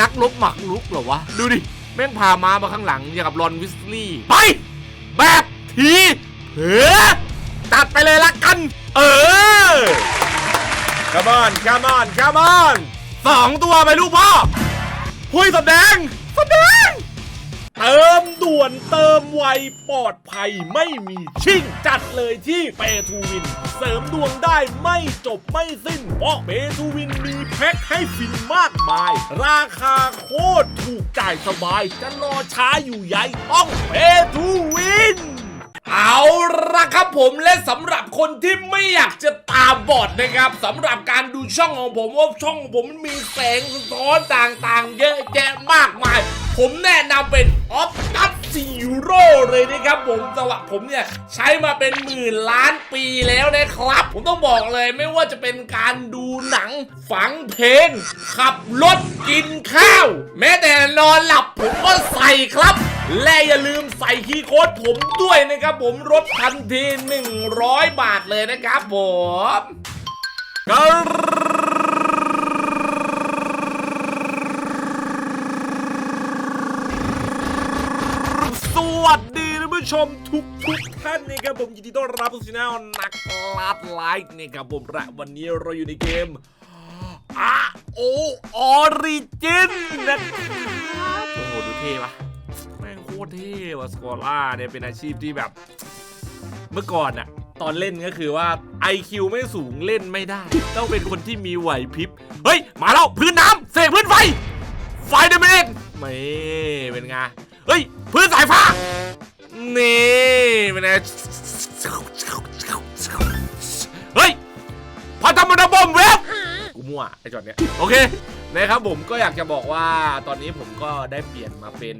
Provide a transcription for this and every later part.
นักรบหมักลุกเหรอวะ ดูดิ แม่งพาม้ามาข้างหลังอย่างกับรอนวิสลีย์ไป แบบทีเหือตัดไปเลยละกัน เออ come on come on come on สองตัวไปลูกพ่อ หุยสำแดงสำแดง เติมด่วนเติมไวปลอดภัยไม่มีชิ่งจัดเลยที่เปทูวิน เสริมดวงได้ไม่จบไม่สิ้น เพราะเปทูวินมีแพ็คให้ฟินมากมาย ราคาโคตรถูกจ่ายสบาย จะรอช้าอยู่ใหญ่ต้องเปทูวินเอาละครับผมและสำหรับคนที่ไม่อยากจะตาบอดนะครับสำหรับการดูช่องของผมว่าช่องของผมมันมีแสงสะท้อนต่างๆ เยอะแยะมากมาย ผมแนะนำเป็นออฟตัสซีโร่เลยนะครับผมสำหรับผมเนี่ย ใช้มาเป็นหมื่นล้านปีแล้วนะครับ ผมต้องบอกเลยไม่ว่าจะเป็นการดูหนังฟังเพลง ขับรถกินข้าว แม้แต่นอนหลับผมก็ใส่ครับและอย่าลืมใส่คีย์โค้ดผมด้วยนะครับผมลดทันที 100 บาทเลยนะครับผมก็ส วัสดีท่านผู้ชมทุกทุกท่านนะครับผมยินดีต้อนรับสู่ช่องนักลาดไลค์นะครับผมและวันนี้เราอยู่ในเกมอาโอออริจินนะครับโอ้โหดูเท่ปะแม่งโคตรเท่ว่ะสกอล่าเนี่ยเป็นอาชีพที่แบบ เมื่อก่อนอะตอนเล่นก็คือว่า IQ ไม่สูงเล่นไม่ได้ ต้องเป็นคนที่มีไหวพริบ เฮ้ย มาแล้ว พื้นน้ำเสกพื้นไฟ ไฟเดเมนไม่เป็นไง เฮ้ยพื้นสายฟ้า นี่เป็นไงเฮ้ยพอทำมันบอมเว็บกูมั่วไอ้จอดเนี้ยโอเคนะครับผมก็อยากจะบอกว่าตอนนี้ผมก็ได้เปลี่ยนมาเป็น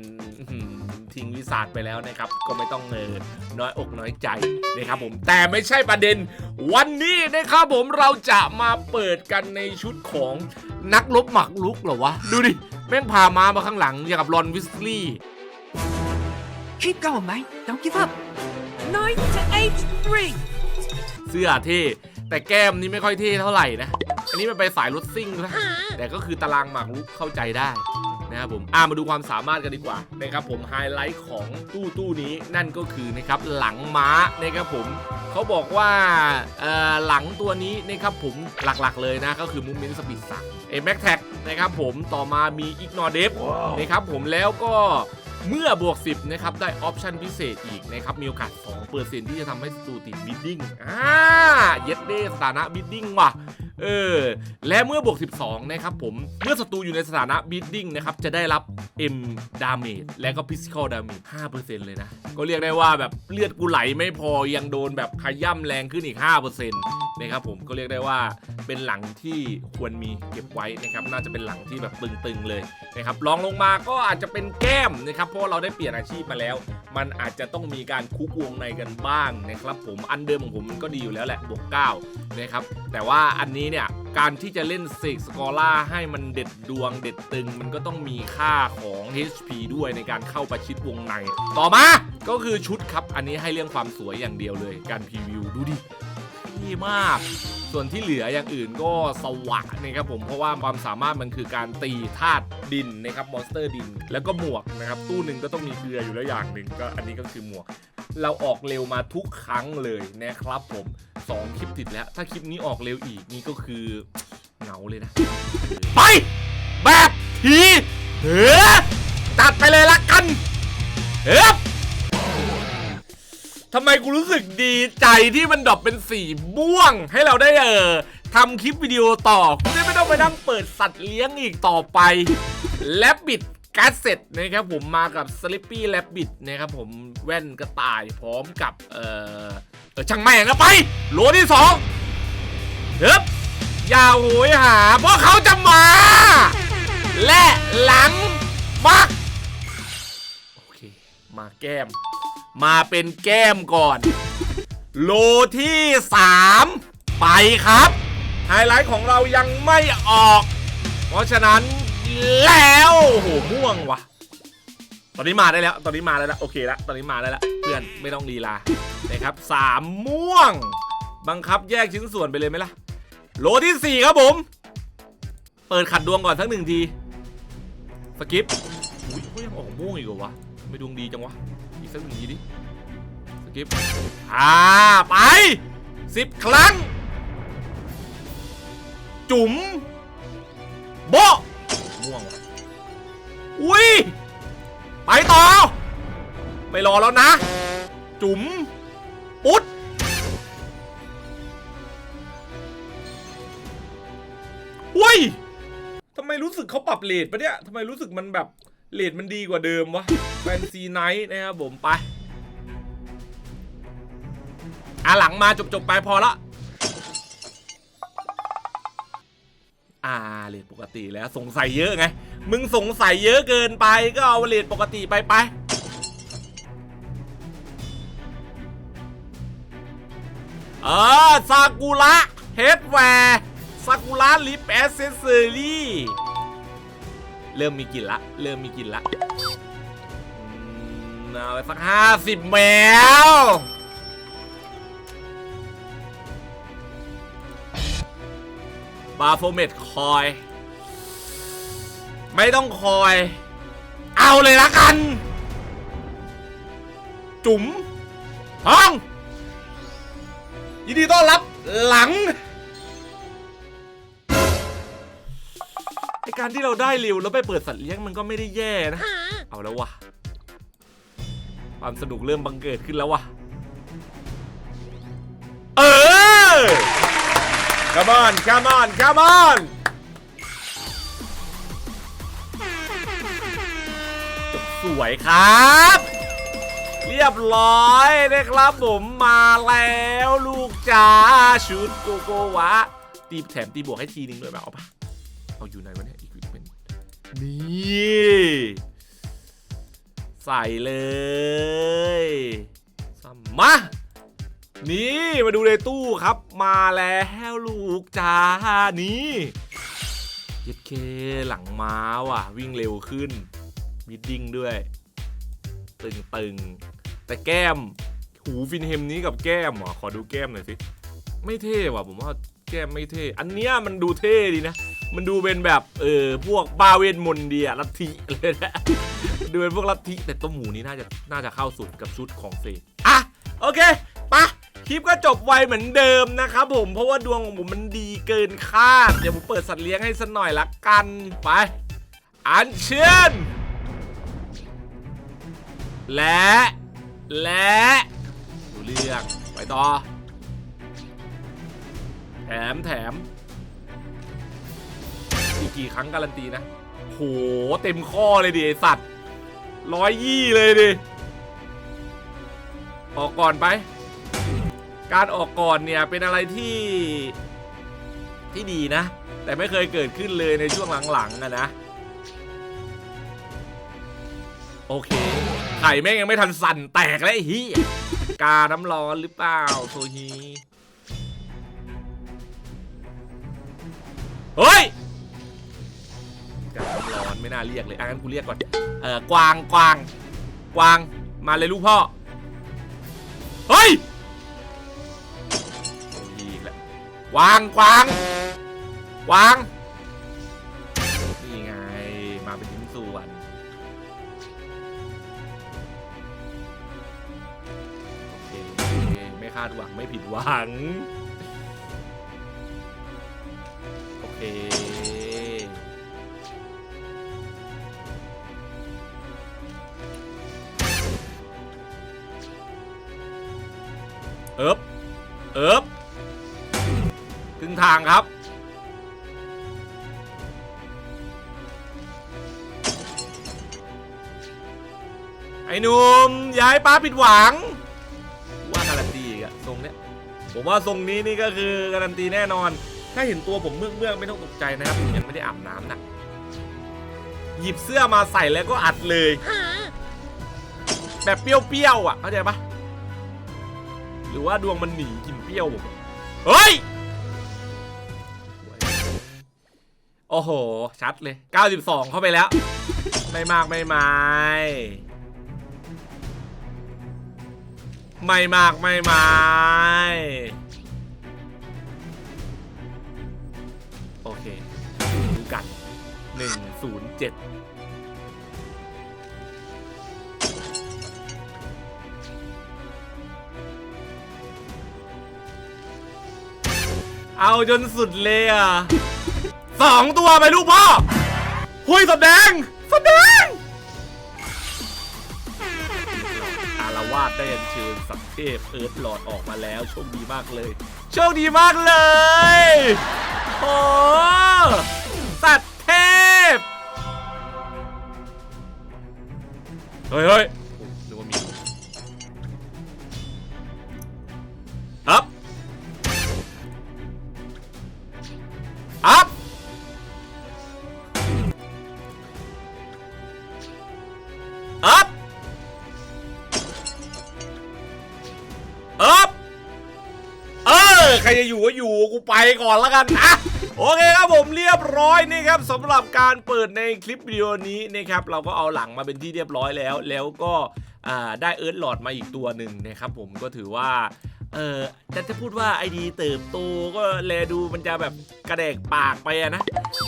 ทิ้งวิสาดไปแล้วนะครับ ก็ไม่ต้องเงินน้อยอกน้อยใจนะครับผมแต่ไม่ใช่ประเด็น วันนี้นะครับผมเราจะมาเปิดกันในชุดของนักรบหมักลุกเหรอวะ ดูดิ แม่งพามามาข้างหลังอย่างกับรอนวิสลีย์ Keep going, mate. Don't give up. Nine to eight three. เสื้อเท่แต่แก้มนี่ไม่ค่อยเท่เท่าไหร่นะ อันนี้มันไปสายรถซิ่งนะแต่ก็คือตารางหมากรุกเข้าใจได้นะครับผมอ่ามาดูความสามารถกันดีกว่านะครับผมไฮไลท์ของตู้ตู้นี้นั่นก็คือนะครับหลังม้านะครับผมเขาบอกว่าหลังตัวนี้นะครับผมหลักๆเลยนะก็คือมูเมนต์สปีดสั่งเอแม็กแท็กนะครับผมต่อมามีอีกนอเดฟนะครับผมแล้วก็ เมื่อบวก 10 นะครับ ได้ออปชันพิเศษอีกนะครับ มีโอกาส 2%ที่จะทำให้สตูติดบิดดิ้งอ่าเย็ดเด้สถานะบิดดิ้งว่ะเออ และเมื่อบวก 12 นะครับผม เมื่อศัตรูอยู่ในสถานะบิดดิ้งนะครับ จะได้รับ M damage และก็ physical damage 5%เลยนะ ก็เรียกได้ว่าแบบเลือดกูไหลไม่พอยังโดนแบบขย่ำแรงขึ้นอีก 5%นะครับผมก็เรียกได้ว่าเป็นหลังที่ควรมีเก็บไว้นะครับน่าจะเป็นหลังที่แบบตึงๆเลยนะครับรองลงมาก็อาจจะเป็นแก้มนะครับเพราะเราได้เปลี่ยนอาชีพมาแล้ว มันอาจจะต้องมีการคุกวงในกันบ้างนะครับผมอันเดิมของผมมันก็ดีอยู่แล้วแหละบวก9นะครับแต่ว่าอันนี้เนี่ยการที่จะเล่นเสกสกอล่าให้มันเด็ดดวงเด็ดตึง มันก็ต้องมีค่าของ HP ด้วยในการเข้าประชิดวงใน ต่อมาก็คือชุดครับ อันนี้ให้เรื่องความสวยอย่างเดียวเลย การพรีวิวดูดิเท่มาก ส่วนที่เหลืออย่างอื่นก็สวะนะครับผมเพราะว่าความสามารถมันคือการตีธาตุดินนะครับมอนสเตอร์ดิน แล้วก็หมวกนะครับตู้หนึ่งก็ต้องมีเกลืออยู่แล้วอย่างหนึ่งก็อันนี้ก็คือหมวก เราออกเร็วมาทุกครั้งเลยนะครับผมสองคลิปติดแล้ว ถ้าคลิปนี้ออกเร็วอีกนี่ก็คือเหงาเลยนะ ไป แบบทีเหือตัดไปเลยละกันเฮ้ ทำไมกูรู้สึกดีใจที่มันดรอปเป็นสีม่วง ให้เราได้เออทำคลิปวิดีโอต่อกูได้ไม่ต้องไปนั่งเปิดสัตว์เลี้ยงอีกต่อไป และบิดการ์ดเสร็จนะครับผมมากับ Slippy Rabbit นะครับผมแว่นกระต่ายพร้อมกับ เออเออช่างแม่งก็ไปโหลที่สองเฮ้ยอย่าโหยหา เพราะเขาจะมา และหลังมักโอเค มาแก้ม มาเป็นแก้มก่อน โลที่ 3 ไปครับ ไฮไลท์ของเรายังไม่ออก เพราะฉะนั้นแล้วโหม่วงว่ะ ตอนนี้มาได้แล้ว ตอนนี้มาได้แล้ว โอเคแล้วตอนนี้มาได้แล้ว เพื่อนไม่ต้องลีลานะครับสามม่วง บังคับแยกชิ้นส่วนไปเลยไหมล่ะ โลที่ 4 ครับผม เปิดขัดดวงก่อนสักหนึ่งที สกิปอุ้ยยังออกม่วงอีกเหรอวะ ไม่ดวงดีจังวะ สักหนึ่งทีดิสกิปอ่าไปสิบครั้ง จุ๋มโบม่วงว่ะอุ้ย ไปต่อ ไม่รอแล้วนะ จุ๋มปุ๊ดอุ้ยทำไมรู้สึกเขาปรับเลทปะเนี่ยทำไมรู้สึกมันแบบ เลทมันดีกว่าเดิมวะแฟนซีไนท์นะครับผมไปอะหลังมาจบๆไปพอละอ่าเลทปกติแล้วสงสัยเยอะไง มึงสงสัยเยอะเกินไปก็เอาเลทปกติไปไปเออซากุระเฮดแวร์ซากุระลิปแอสเซสซอรี่ เริ่มมีกลิ่นละ เริ่มมีกลิ่นละเอาไปสักห้าสิบแมวบาโฟเมตคอย ไม่ต้องคอย เอาเลยละกัน จุ๋มทองยินดีต้อนรับหลัง การที่เราได้ร็วแล้วไปเปิดสัตว์เลี้ยงมันก็ไม่ได้แย่นะ เอาแล้ววะความสนุกเริ่มบังเกิดขึ้นแล้ววะเออ come on come on come on สวยครับ เรียบร้อยนะครับผมมาแล้วลูกจ้าชุดโกโกวะตีแถมตีบวกให้ทีนึงด้วยไหมเอาปะเอาอยู่ไหนวะเนี่ยอีกเป็น นี่ ใส่เลยสัมมานี่มาดูในตู้ครับ มาแล้วลูกจ้านี่เย็ดเคหลังม้าว่ะ วิ่งเร็วขึ้นมิดดิ้งด้วย ตึงตึงๆแต่แก้ม หูฟินเฮมนี้กับแก้มเหรอขอดูแก้มหน่อยสิ ไม่เท่ว่ะผมว่าแก้มไม่เท่ อันเนี้ยมันดูเท่ดีนะ มันดูเป็นแบบเออพวกบาเวนมนต์ดีอะลัทธิเลยนะดูเป็นพวกลัทธิแต่ต้มหมูนี้น่าจะน่าจะเข้าสุดกับชุดของเฟย์อะโอเคปะคลิปก็จบไวเหมือนเดิมนะครับผมเพราะว่าดวงของผมมันดีเกินคาด เดี๋ยวผมเปิดสัตว์เลี้ยงให้สักหน่อยละกันไป อันเชิญและ และดูเรื่องไปต่อ แถมแถม กี่ครั้งการันตีนะโหเต็มข้อเลยดิไอสัตว์ร้อยยี่เลยดิ ออกก่อนไป การออกก่อนเนี่ยเป็นอะไรที่ที่ดีนะ แต่ไม่เคยเกิดขึ้นเลยในช่วงหลังๆอะนะ โอเค ไข่แม่งยังไม่ทันสั่นแตกเลยไอ้เฮียกาน้ำร้อนหรือเปล่าโซฮี เฮ้ย ร้อนไม่น่าเรียกเลยอะงั้นกูเรียกก่อนเออกวางกวางกวางมาเลยลูกพ่อเฮ้ยดีอีกแล้วกวางกวางกวางนี่ไงมาเป็นชิ้นส่วนโอเคไม่คาดหวังไม่ผิดหวัง เอิบครึ่งทางครับ ไอ้หนุ่มย่าให้ป้าผิดหวัง ว่าการันตีอีกอะทรงเนี้ย ผมว่าทรงนี้นี่ก็คือการันตีแน่นอน ถ้าเห็นตัวผมเมื่อเมื่อไม่ต้องตกใจนะครับผมยังไม่ได้อาบน้ำนะหยิบเสื้อมาใส่แล้วก็อัดเลย แบบเปรี้ยวๆอะเข้าใจปะหรือว่าดวงมันหนีกี้ยวผมเฮ้ย โอ้โห ชัดเลย 92 เข้าไปแล้ว ไม่มากไม่ไมายไม่มากไม่ไมายโอเคดูกัน 107 เอาจนสุดเลยอะสองตัวไปลูกพ่อหุยสแดงสแดงอารวาสได้อัญเชิญสัตเทพเอิร์ธหลอดออกมาแล้วโชคดีมากเลยโชคดีมากเลยโอ้สัตว์เทพเฮ้ยเฮ้ย อัพอัพเออใครจะอยู่ก็อยู่กูไปก่อนแล้วกันนะโอเคครับผมเรียบร้อยนี่ครับสำหรับการเปิดในคลิปวิดีโอนี้นะครับเราก็เอาหลังมาเป็นที่เรียบร้อยแล้ว แล้วก็ได้เอิร์ธหลอดมาอีกตัวหนึ่งนะครับผมก็ถือว่า เออแต่จะพูดว่าไอดีเติบโตก็แลดูมันจะแบบกระแดกปากไปอะนะ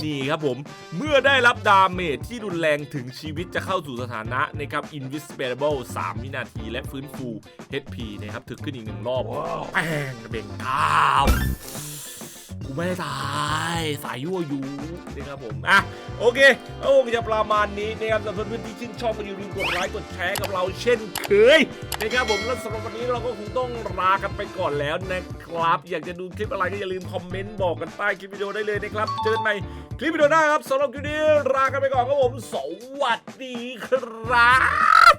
นี่ครับผม เมื่อได้รับดาเมจที่รุนแรงถึงชีวิตจะเข้าสู่สถานะนะครับ invisible 3 วินาทีและฟื้นฟู HP นะครับถึกขึ้นอีกหนึ่งรอบแป้งเบ่งก้าว กูไม่ได้ตายสายยั่วยุนะครับผมอะโอเคก็คงจะประมาณนี้นะครับสำหรับเพื่อนๆที่ชื่นชอบก็อย่าลืมกดไลค์กดแชร์กับเราเช่นเคยนะครับผมและสำหรับวันนี้เราก็คงต้องลากันไปก่อนแล้วนะครับ อยากจะดูคลิปอะไรก็อย่าลืมคอมเมนต์บอกกันใต้คลิปวิดีโอได้เลยนะครับเจอกันใหม่คลิปวิดีโอหน้าครับสำหรับคลิปนี้ลากันไปก่อนครับผมสวัสดีครับ